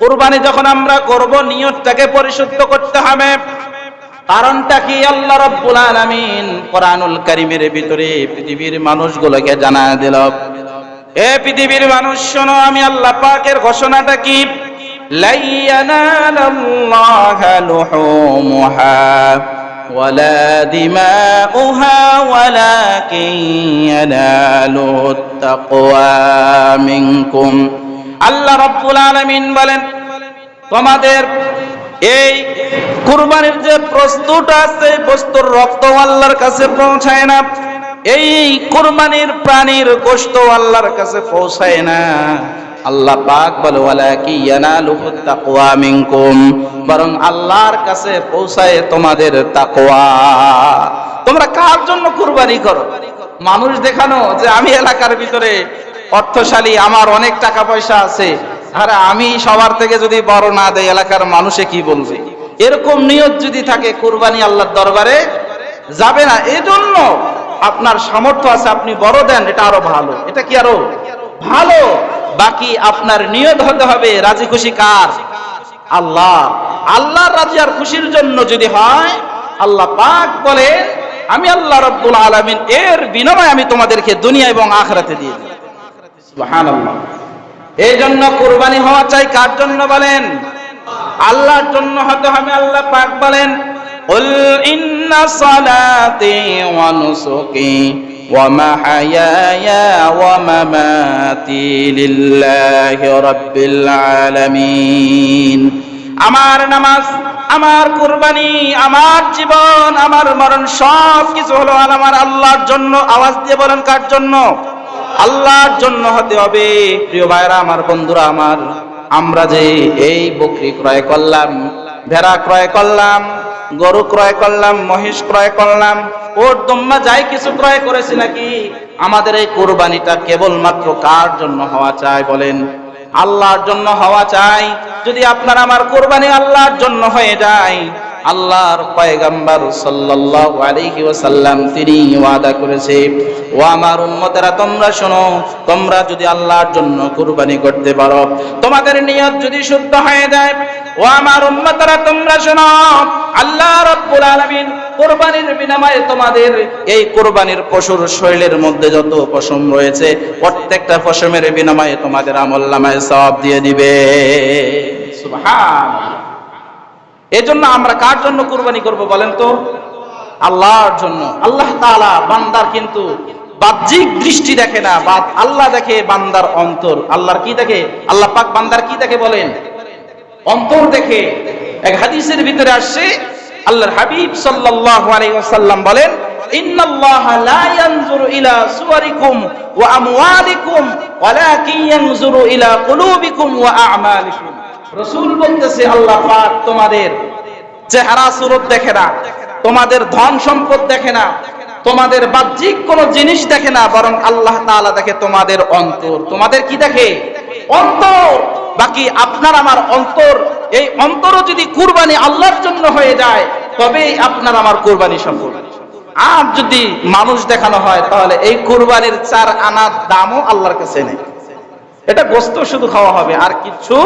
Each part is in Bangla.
কুরবানি যখন আমরা করব নিয়তটাকে পরিশুদ্ধ করতে হবে কারণটা কি আল্লাহ রাব্বুল আলামিন কোরআনুল কারীমের ভিতরে পৃথিবীর মানুষগুলোকে জানা দিল এ পৃথিবীর মানুষ শোনো আমি আল্লাহ পাকের ঘোষণাটা কি লাইয়ানালাল্লাহা লুহুমুহা ولا دماؤها ولكن يناله التقوى منكم আল্লাহ রাব্বুল আলামিন বলেন, তোমাদের এই কুরবানির যে প্রস্তুত আছে বস্তুর রক্ত আল্লাহর কাছে পৌঁছায় না। এই কুরবানির প্রাণীর গোশত আল্লাহর কাছে পৌঁছায় না। আল্লাহ পাক বলে ওয়ালা কি ইয়ানালুহু তাকওয়া মিনকুম। বরং আল্লাহর কাছে পৌঁছায় তোমাদের তাকওয়া। তোমরা কার জন্য কুরবানি করো? মানুষ দেখানো যে আমি এলাকার ভিতরে অর্থশালী, আমার অনেক টাকা পয়সা আছে। আরে আমি সবার থেকে যদি বড় না দেয় এলাকার মানুষে কি বলবে? এরকম নিয়ত যদি থাকে কুরবানি আল্লাহর দরবারে, যাবে না। এজন্য আপনার সামর্থ্য আছে, আপনি বড় দেন, এটা আরও ভালো। এটা কি আরও ভালো? বাকি আপনার নিয়ত হতে হবে, রাজি খুশি কার? আল্লাহ। আল্লাহর রাজি আর খুশির জন্য যদি হয়, আল্লাহ পাক বলে আমি আল্লাহ রব্বুল আলামিন, এর বিনিময়ে আমি তোমাদেরকে দুনিয়া এবং আখরাতে দিয়ে দিই এই জন্য কুরবানি হওয়া চাই কার জন্য বলেন আল্লাহর জন্য হতে হবে আল্লাহ পাক বলেন قل إن صلاتي ونسكي ومحياي ومماتي لله رب العالمين আমার নামাজ আমার কুরবানি আমার জীবন আমার মরণ সব কিছু হলো আমার আল্লাহর জন্য আওয়াজ দিয়ে বলেন কার জন্য আল্লাহর জন্য হতে হবে। প্রিয় ভাইরা, আমার বন্ধুরা, আমার আমরা যে এই বকরি ক্রয় করলাম, ভেড়া ক্রয় করলাম, গরু ক্রয় করলাম, মহিষ ক্রয় করলাম, ওর দম্মা যাই কিছু ক্রয় করেছি নাকি, আমাদের এই কোরবানিটা কেবলমাত্র কার জন্য হওয়া চাই বলেন? আল্লাহর জন্য হওয়া চাই। যদি আপনার আমার কোরবানি আল্লাহর জন্য হয়ে যায় আল্লাহর পয়গাম্বার সাল্লাল্লাহু আলাইহি ওয়াসাল্লাম তিনি ওয়াদা করেছে, ও আমার উম্মতেরা, তোমরা শোনো, তোমরা যদি আল্লাহর জন্য কুরবানি করতে পারো, তোমাদের নিয়ত যদি শুদ্ধ হয়ে যায়, ও আমার উম্মতেরা, তোমরা শোনো, আল্লাহ রাব্বুল আলামিন কোরবানির বিনিময়ে তোমাদের এই কোরবানির পশুর শরীরের মধ্যে যত পশম রয়েছে, প্রত্যেকটা পশমের বিনিময়ে তোমাদের আমল নামায় সওয়াব দিয়ে দিবে। সুবহানাল্লাহ। এজন্য আমরা কার জন্য কুরবানি করব বলেন তো? আল্লাহর জন্য। আল্লাহ তাআলা বান্দার কিন্তু বাহ্যিক দৃষ্টি দেখে না, বা আল্লাহ দেখে বান্দার অন্তর। আল্লাহর কি দেখে? আল্লাহ পাক বান্দার কি দেখে বলেন? অন্তর দেখে। এক হাদিসের ভিতরে আসছে, আল্লাহর হাবিব সাল্লাল্লাহু আলাইহি ওয়াসাল্লাম বলেন, ইন্নাল্লাহা লা ইয়ানজুরু ইলা সুওয়ারিকুম ওয়া আমওয়ালিকুম, ওয়ালাকিন ইয়ানজুরু ইলা কুলুবিকুম ওয়া আ'মালিকুম। রসুল বলতেছে, আল্লাহ পাক তোমাদের চেহারা, সুরত দেখে না, তোমাদের ধন সম্পদ দেখে না, তোমাদের বাহ্যিক কোন জিনিস দেখে না, বরং আল্লাহ তাআলা দেখে তোমাদের অন্তর। তোমাদের কি দেখে? অন্তর। বাকি আপনার আমার অন্তর, এই অন্তরও যদি কুরবানি আল্লাহর জন্য হয়ে যায়, তবেই আপনার আমার কুরবানি সম্পূর্ণ আর যদি মানুষ দেখানো হয়, তাহলে এই কুরবানির চার আনার দামও আল্লাহর কাছে নেই। এটা গোস্ত শুধু খাওয়া হবে, আর কিছু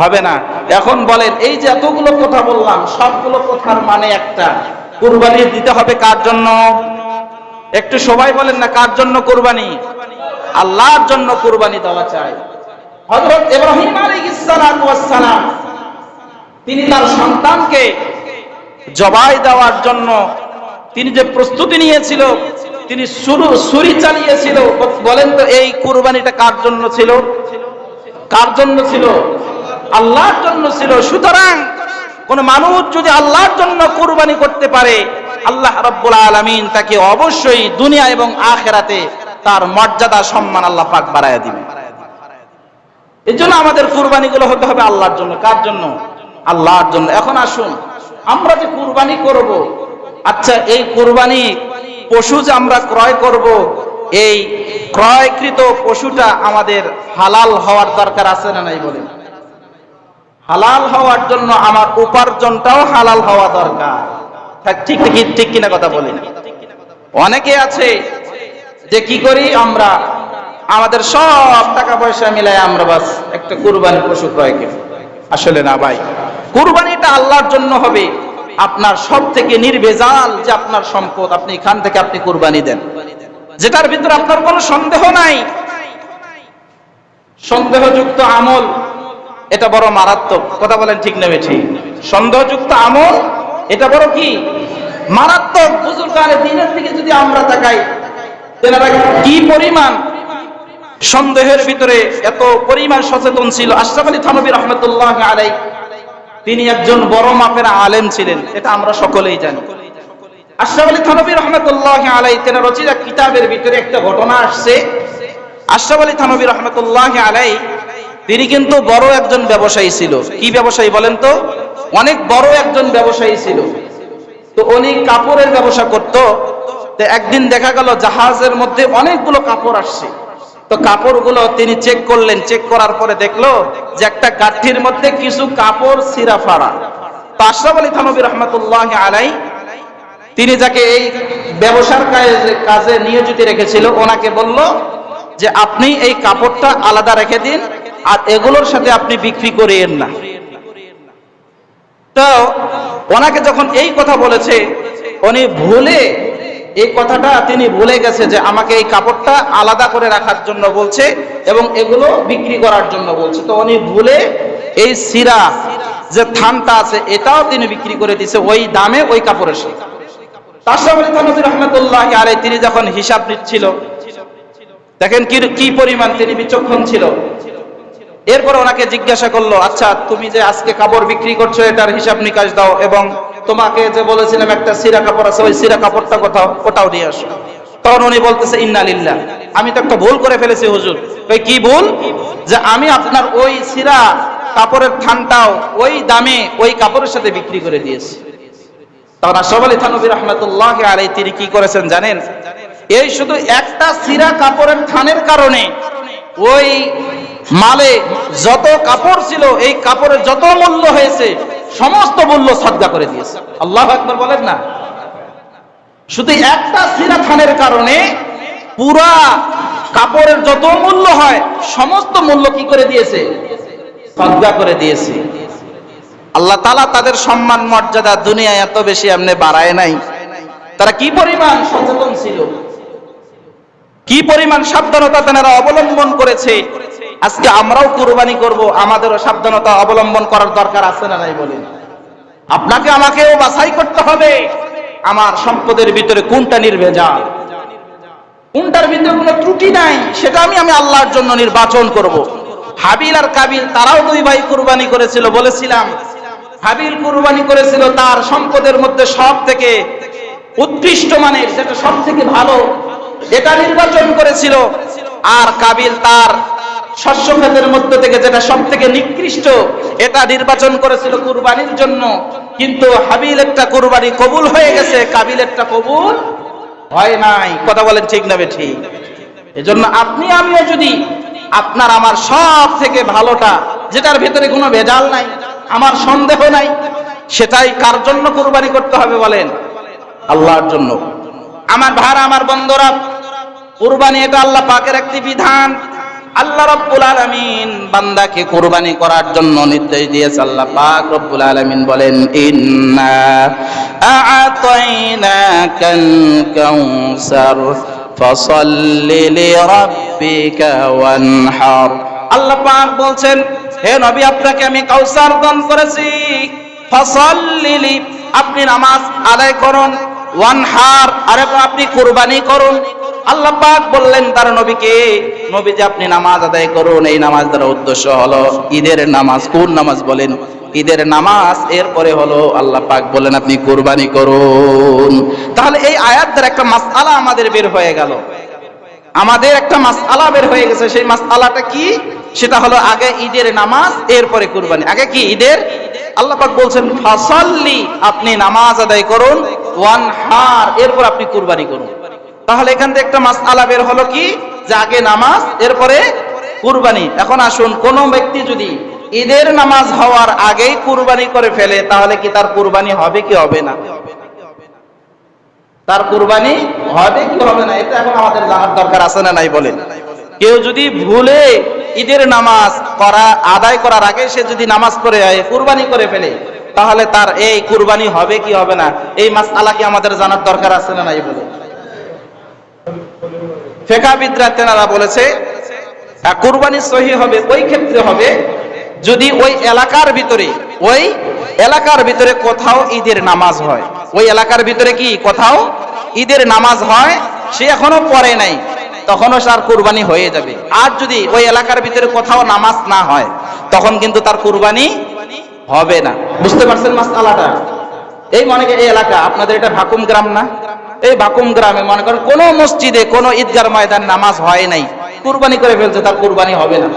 হবে না। এখন বলেন, এই যে এতগুলো কথা বললাম, সবগুলো কথার মানে একটা। কুরবানি দিতে হবে কার জন্য? একটু সবাই বলেন না, কার জন্য কুরবানি? আল্লাহর জন্য কুরবানি দেওয়া চাই। হযরত ইব্রাহিম আলাইহিস সালাম তিনি তার সন্তানকে জবাই দেওয়ার জন্য তিনি যে প্রস্তুতি নিয়েছিল, তিনি শুরু ছুরি চালিয়েছিল। বলেন তো, এই কুরবানিটা কার জন্য ছিল? কার জন্য ছিল? আল্লাহর জন্য ছিল। সুতরাং কোন মানুষ যদি আল্লাহর জন্য কুরবানি করতে পারে, আল্লাহ রাব্বুল আলামিন তাকে অবশ্যই দুনিয়া এবং আখেরাতে তার মর্যাদা, সম্মান আল্লাহ পাক বাড়ায় দিবে এর জন্য আমাদের কুরবানিগুলো হতে হবে আল্লাহর জন্য। কার জন্য? আল্লাহর জন্য। এখন আসুন, আমরা যে কুরবানি করব আচ্ছা এই কুরবানি পশু যে আমরা ক্রয় করব, এই ক্রয়কৃত পশুটা আমাদের হালাল হওয়ার দরকার আছে না নাই বলেন? হালাল হওয়ার জন্য আমার উপার্জনটাও হালাল হওয়া দরকার। ঠিক ঠিক ঠিক কিনা কথা বলি। অনেকে আছে যে কি করি আমরা, আমাদের সব টাকা পয়সা মিলাই আমরা বাস একটা কুরবানি পশু ক্রয় করি। আসলে না ভাই, কুরবানিটা আল্লাহর জন্য হবে। আপনার সব থেকে নির্ভেজাল যে আপনার সম্পদ, আপনি এখান থেকে আপনি কুরবানি দেন। যেটার ভিতরে আপনার কোনো সন্দেহ নাই। সন্দেহযুক্ত আমল এটা বড় মারাত্মক। কথা বলেন ঠিক নেবে ঠিক সন্দেহযুক্ত আমল, এটা বড় কি? মারাত্মক। দিনের দিকে যদি আমরা তাকাই কি পরিমাণ সন্দেহের ভিতরে এত পরিমাণ সচেতন ছিল? আশরাফ আলী থানবী রহমতুল্লাহ আলাই তিনি একজন বড় মাপের আলেম ছিলেন, এটা আমরা সকলেই জানি। আশরাফ আলী থানবী রহমতুল্লাহ আলাই তেনা রচিত কিতাবের ভিতরে একটা ঘটনা আসছে। আশরাফ আলী থানবী রহমতুল্লাহ আলাই তিনি কিন্তু বড় একজন ব্যবসায়ী ছিল। কি ব্যবসায়ী বলেন তো? অনেক বড় একজন ব্যবসায়ী ছিল। তো উনি কাপড়ের ব্যবসা করত। তো একদিন দেখা গেল জাহাজের মধ্যে অনেকগুলো কাপড় আসছে। তো কাপড়গুলো তিনি চেক করলেন। চেক করার পরে দেখল যে একটা গাঠির মধ্যে কিছু কাপড় সিরা ফাড়া। তো আশরাফ আলী থানবী রহমতুল্লাহ আলাই তিনি যাকে এই ব্যবসার কাজে- কাজে নিয়োজিত রেখেছিল, ওনাকে বলল যে আপনি এই কাপড়টা আলাদা রেখে দিন। আর এগুলোর সাথে আপনি বিক্রি করিয়েন না। তো ওনাকে যখন এই কথা বলেছে, উনি ভুলে এই কথাটা তিনি ভুলে গেছে যে আমাকে এই কাপড়টা আলাদা করে রাখার জন্য বলছে এবং এগুলো বিক্রি করার জন্য বলছে। তো উনি ভুলে এই সিরা যে থানটা আছে, এটাও তিনি বিক্রি করে দিছে ওই দামে ওই কাপড়ের সাথে। তাসরাফ আলী থানভী রহমতুল্লাহ আলাই তিনি যখন হিসাব নিচ্ছিল, দেখেন কি কি পরিমাণ তিনি বিচক্ষণ ছিল। এরপর ওনাকে জিজ্ঞাসা করল আচ্ছা তুমি যে আজকে কাপড় বিক্রি করছ, এটার হিসাব নিকাশ দাও এবং তোমাকে যে বলেছিলাম একটা সিরা কাপড় আছে, ওই সিরা কাপড়টা কোথাও, ওটাও নিয়ে আসো। তখন উনি বলতেছে, ইন্না লিল্লাহ। আমি তো একটা ভুল করে ফেলেছি, হুজুর। ওই কি ভুল? যে আমি আপনার ওই সিরা কাপড়ের থানটাও ওই দামে ওই কাপড়ের সাথে বিক্রি করে দিয়েছি। তখন আশরাফ আলী থানবী রহমতুল্লাহ আলাই তিনি কি করেছেন জানেন? এই শুধু একটা সিরা কাপড়ের থানের কারণে ওই মালে যত কাপড় ছিল, এই কাপড়ের যত মূল্য হয়েছে, সমস্ত মূল্য সদ্গা করে দিয়েছে। আল্লাহ একবার বলেন না? শুধু একটা সিরা থানের কারণে পুরা কাপড়ের যত মূল্য হয়, সমস্ত মূল্য কি করে দিয়েছে? সদ্গা করে দিয়েছে। আল্লাহ তালা তাদের সম্মান, মর্যাদা দুনিয়ায় এত বেশি এমনি বাড়ায় নাই। তারা কি পরিমাণ সচেতন ছিল? কি পরিমাণ সাবধানতা তারা অবলম্বন করেছে? আজকে আমরাও কুরবানি করব, আমাদেরও সাবধানতা অবলম্বন করার দরকার আছে না নাই বলেন আপনাকে আমাকেও বাছাই করতে হবে। আমার সম্পদের ভিতরে কোনটা নির্ভেজাল? কোনটার ভিতরে কোনো ত্রুটি নাই, সেটা আমি আমি আল্লাহর জন্য নির্বাচন করব। হাবিল আর কাবিল, তারাও দুই ভাই কুরবানি করেছিল, বলেছিলাম। হাবিল কুরবানি করেছিল, তার সম্পদের মধ্যে সব থেকে উৎকৃষ্ট মানের যেটা সব থেকে ভালো এটা নির্বাচন করেছিল। আর কাবিল তার শস্য ক্ষেতের মধ্য থেকে যেটা সব থেকে নিকৃষ্ট, এটা নির্বাচন করেছিল কুরবানির জন্য। কিন্তু হাবিল একটা কুরবানি কবুল হয়ে গেছে, কাবিল একটা কবুল হয় নাই। কথা বলেন ঠিক না ঠিক এজন্য আপনি, আমিও যদি আপনার আমার সব থেকে ভালোটা, যেটার ভেতরে কোনো ভেজাল নাই, আমার সন্দেহ নাই, সেটাই কার জন্য কুরবানি করতে হবে বলেন? আল্লাহর জন্য। আমার ভাড়া আমার বন্ধুরা, কুরবানি এটা আল্লাহ পাকের একটি বিধান। আল্লাহ রব্বুল আলামিন বান্দাকে কুরবানি করার জন্য নির্দেশ দিয়েছে। আল্লাহ পাক রব্বুল আলামিন বলেন, ইন্না আ'তাইনাকাল কাউসার ফসল্লি লিরাব্বিকা ওয়ানহার। আল্লাহ পাক বলছেন, হে নবী, আপনাকে আমি কাউসার দান করেছি। ফসল্লি আপনি নামাজ আদায় করুন, ওয়ানহার, আর আপনি কুরবানি করুন। আল্লাহ পাক বললেন তার নবীকে নবী যে আপনি নামাজ আদায় করুন। এই নামাজ দ্বারা উদ্দেশ্য হলো ঈদের নামাজ। কোন নামাজ বলেন? ঈদের নামাজ। এরপরে হলো আল্লাহ পাক বলেন আপনি কুরবানি করুন। তাহলে এই আয়াত দ্বারা একটা মাসআলা আমাদের বের হয়ে গেল। আমাদের একটা মাসআলা বের হয়ে গেছে। সেই মাসআলাটা কি? সেটা হলো আগে ঈদের নামাজ, এরপরে কুরবানি। আগে কি? ঈদের? আল্লাহ পাক বলছেন, ফাসাল্লি, আপনি নামাজ আদায় করুন। ওয়ান হার এরপর আপনি কুরবানি করুন। তাহলে এখান থেকে একটা মাসআলা বের হলো কি? যে আগে নামাজ, এরপরে কুরবানি। এখন আসুন, কোন ব্যক্তি যদি ঈদের নামাজ হওয়ার আগেই কুরবানি করে ফেলে, তাহলে কি তার কুরবানি হবে কি হবে না? তার কুরবানি হবে কি হবে না? এটা এখন আমাদের জানার দরকার আছে না নাই বলেন কেউ যদি ভুলে ঈদের নামাজ করা, আদায় করার আগে সে যদি নামাজ হয় কুরবানি করে ফেলে, তাহলে তার এই কুরবানি হবে কি হবে না? এই মাস আলা কি আমাদের জানার দরকার আছে না নাই বলে? ফেকাবিদরা তেনারা বলেছে আহ, কুরবানি সহি হবে ওই ক্ষেত্রে হবে যদি ওই এলাকার ভিতরে ওই এলাকার ভিতরে কোথাও ঈদের নামাজ হয়। ওই এলাকার ভিতরে কি? কোথাও ঈদের নামাজ হয় সে এখনও পড়ে নাই তখনও তার কুরবানি হয়ে যাবে। আর যদি ওই এলাকার ভিতরে কোথাও নামাজ না হয় তখন কিন্তু তার কুরবানি হবে না। বুঝতে পারছেন মাসালাটা? এই মনে এই এলাকা আপনাদের এটা ভাকুম গ্রাম না? এই ভাকুম গ্রামে, মনে করেন কোন মসজিদে, কোন ঈদগার ময়দান নামাজ হয় নাই। কুরবানি করে ফেলছে, তার কুরবানি হবে না।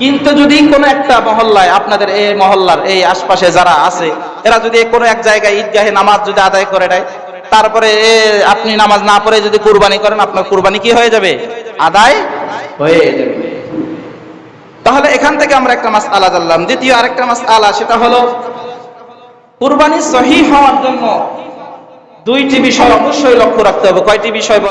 কিন্তু যদি কোন একটা মহল্লায় আপনাদের এই মহল্লার, এই আশপাশে যারা আছে, এরা যদি কোনো এক জায়গায় ঈদগাহে নামাজ যদি আদায় করে দেয় তারপরে আপনি নামাজ না পড়ে যদি কুরবানি করেন, আপনার কুরবানি কি হয়ে যাবে? আদায় হয়ে যাবে। তাহলে এখান থেকে আমরা একটা মাস আলা জানলাম। দ্বিতীয় আরেকটা মাস আলা সেটা হলো, কুরবানি সহি হওয়ার জন্য দুইটি বিষয় অবশ্যই লক্ষ্য রাখতে হবে কয়টি বিষয়?